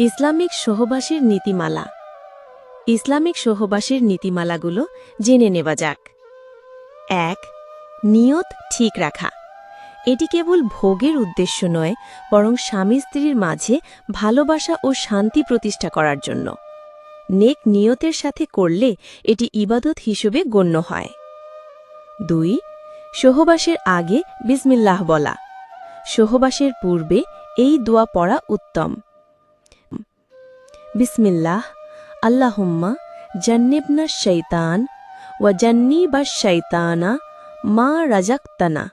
Islamic সহবাসের নীতিমালা। Islamic সহবাসের নীতিমালাগুলো জেনে নেওয়া যাক। এক, নিয়ত ঠিক রাখা। এটি কেবল ভোগের উদ্দেশ্য নয়, বরং স্বামী স্ত্রীর মাঝে ভালোবাসা ও শান্তি প্রতিষ্ঠা করার জন্য। নেক নিয়তের সাথে করলে এটি ইবাদত হিসেবে গণ্য হয়। দুই, সহবাসের আগে বিসমিল্লাহ বলা। সহবাসের পূর্বে এই দোয়া পড়া উত্তম। বিসমিল্লাহ, আল্লাহুম্মা জন্নিবনা শৈতান ওয়া জন্নি বা শৈতানা মা রাজাক্তানা।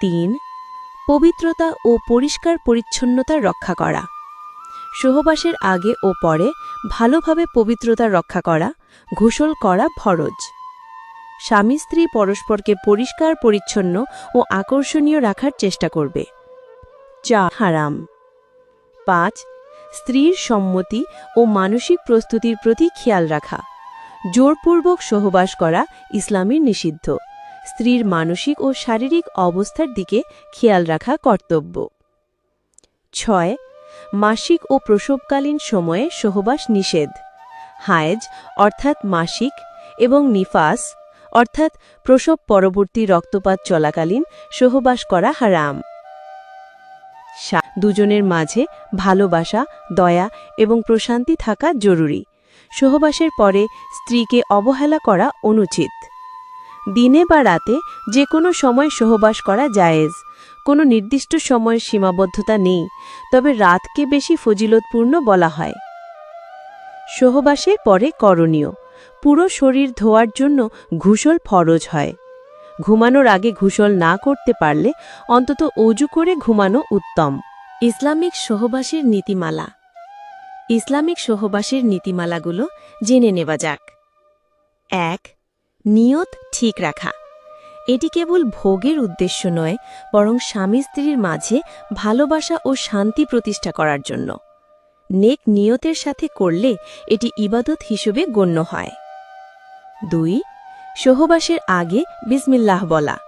তিন, পবিত্রতা ও পরিষ্কার পরিচ্ছন্নতা রক্ষা করা। সহবাসের আগে ও পরে ভালোভাবে পবিত্রতা রক্ষা করা, ঘোষল করা ফরজ। স্বামী স্ত্রী পরস্পরকে পরিষ্কার, পরিচ্ছন্ন ও আকর্ষণীয় রাখার চেষ্টা করবে। চা হারাম। পাঁচ স্ত্রীর সম্মতি ও মানসিক প্রস্তুতির প্রতি খেয়াল রাখা, জোরপূর্বক সহবাস করা ইসলামের নিষিদ্ধ, স্ত্রীর মানসিক ও শারীরিক অবস্থার দিকে খেয়াল রাখা কর্তব্য। ছয়, মাসিক ও প্রসবকালীন সময়ে সহবাস নিষেধ, হায়েজ অর্থাৎ মাসিক এবং নিফাস অর্থাৎ প্রসব পরবর্তী রক্তপাত চলাকালীন সহবাস করা হারাম। দুজনের মাঝে ভালোবাসা, দয়া এবং প্রশান্তি থাকা জরুরি। সহবাসের পরে স্ত্রীকে অবহেলা করা অনুচিত। দিনে বা রাতে যে কোনো সময় সহবাস করা জায়েজ। কোনো নির্দিষ্ট সময়ের সীমাবদ্ধতা নেই, তবে রাতকে বেশি ফজিলতপূর্ণ বলা হয়। সহবাসের পরে করণীয়। পুরো শরীর ধোয়ার জন্য ঘুষল ফরজ হয়। ঘুমানোর আগে ঘুষল না করতে পারলে অন্তত অজু করে ঘুমানো উত্তম। ইসলামিক সহবাসের নীতিমালা। ইসলামিক সহবাসের নীতিমালাগুলো জেনে নেওয়া যাক। এক, নিয়ত ঠিক রাখা। এটি কেবল ভোগের উদ্দেশ্য নয়, বরং স্বামী স্ত্রীর মাঝে ভালোবাসা ও শান্তি প্রতিষ্ঠা করার জন্য। নেক নিয়তের সাথে করলে এটি ইবাদত হিসেবে গণ্য হয়। দুই সহবাসের আগে বিসমিল্লাহ বলা।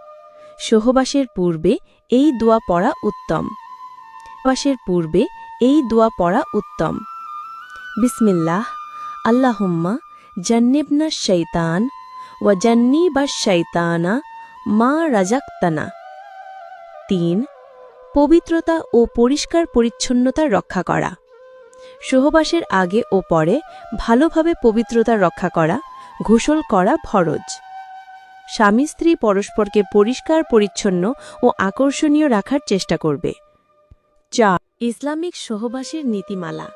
সহবাসের পূর্বে এই দোয়া পড়া উত্তম। সহবাসের পূর্বে এই দোয়া পড়া উত্তম। বিসমিল্লাহ, আল্লাহুম্মা জন্নিবনা শৈতান ওয়া জন্নি বা শৈতানা মা রাজাক্তানা। তিন, পবিত্রতা ও পরিষ্কার পরিচ্ছন্নতা রক্ষা করা। সহবাসের আগে ও পরে ভালোভাবে পবিত্রতা রক্ষা করা। ঘোষল করা ফরজ। স্বামী স্ত্রী পরস্পরকে পরিষ্কার, পরিচ্ছন্ন ও আকর্ষণীয় রাখার চেষ্টা করবে। চা ইসলামিক সহবাসের নীতিমালা।